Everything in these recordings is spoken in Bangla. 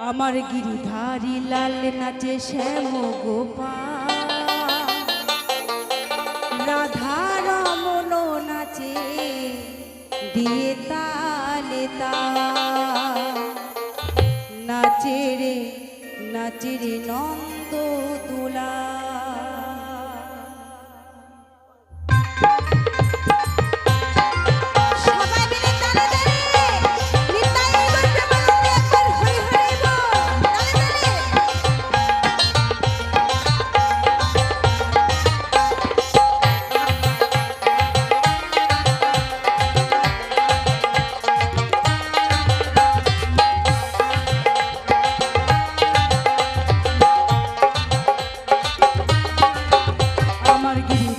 আমার গিরিধারী লাল নাচে শ্যাম গোপা রাধার মন নাচে দিয়ে তালে তা নাচে রে নাচে রে নন্দ দোলা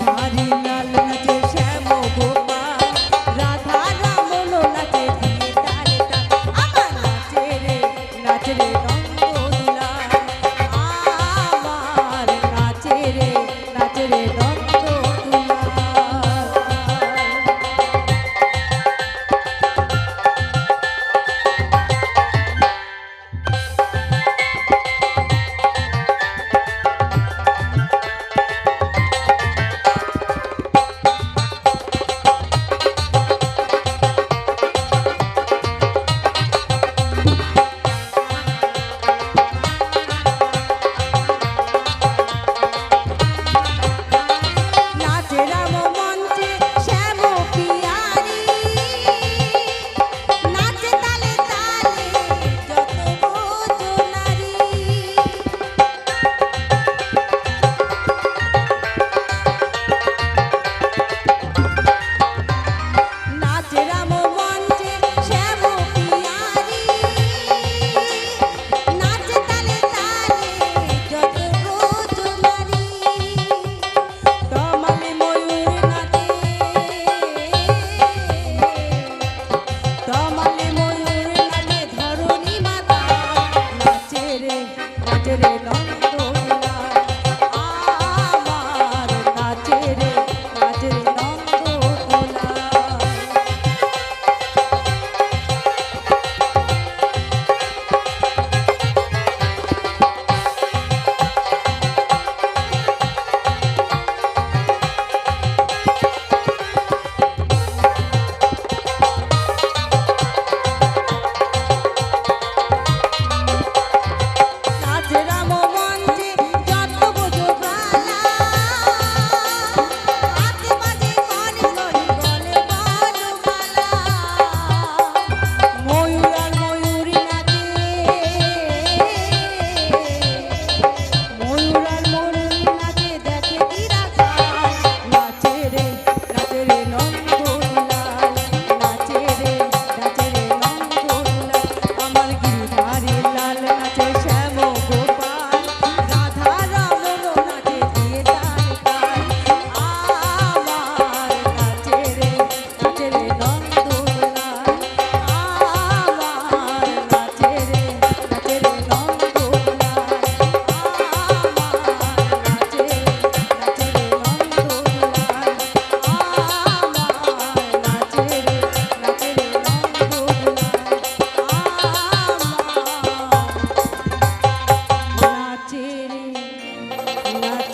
আমার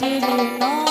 Hey, hey.